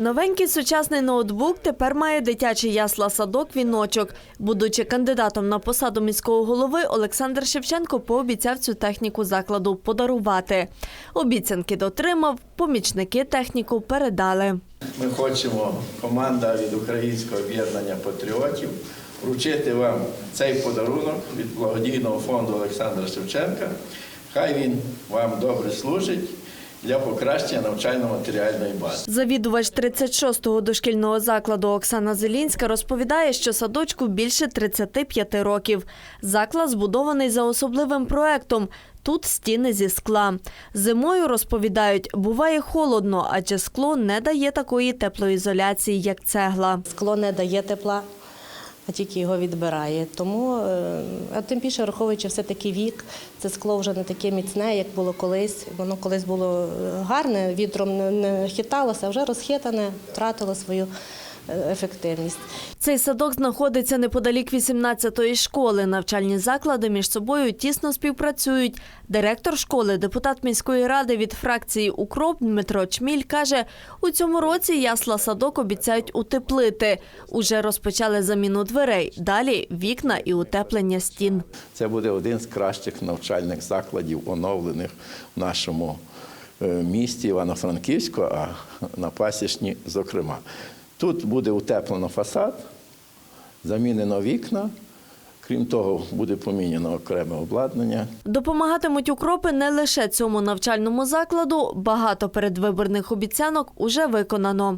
Новенький сучасний ноутбук тепер має дитячий ясла-садок «Віночок». Будучи кандидатом на посаду міського голови, Олександр Шевченко пообіцяв цю техніку закладу подарувати. Обіцянки дотримав, помічники техніку передали. Ми хочемо, команда від Українського об'єднання патріотів, вручити вам цей подарунок від благодійного фонду Олександра Шевченка. Хай він вам добре служить для покращення навчально-матеріальної бази. Завідувач 36-го дошкільного закладу Оксана Зелінська розповідає, що садочку більше 35 років. Заклад збудований за особливим проектом. Тут стіни зі скла. Зимою, розповідають, буває холодно, адже скло не дає такої теплоізоляції, як цегла. Скло не дає тепла, а тільки його відбирає. Тому, е, а тим більше, враховуючи все-таки вік, це скло вже не таке міцне, як було колись. Воно колись було е, гарне, вітром не- хиталося, а вже розхитане, втратило свою ефективність. Цей садок знаходиться неподалік 18-ї школи. Навчальні заклади між собою тісно співпрацюють. Директор школи, депутат міської ради від фракції Укроп Дмитро Чміль каже, у цьому році ясла садок обіцяють утеплити. Уже розпочали заміну дверей. Далі вікна і утеплення стін. Це буде один з кращих навчальних закладів, оновлених в нашому е, місті Івано-Франківську, а на Пасічні, зокрема. Тут буде утеплено фасад, замінено вікна. Крім того, буде поміняно окреме обладнання. Допомагатимуть укропи не лише цьому навчальному закладу. Багато передвиборних обіцянок уже виконано.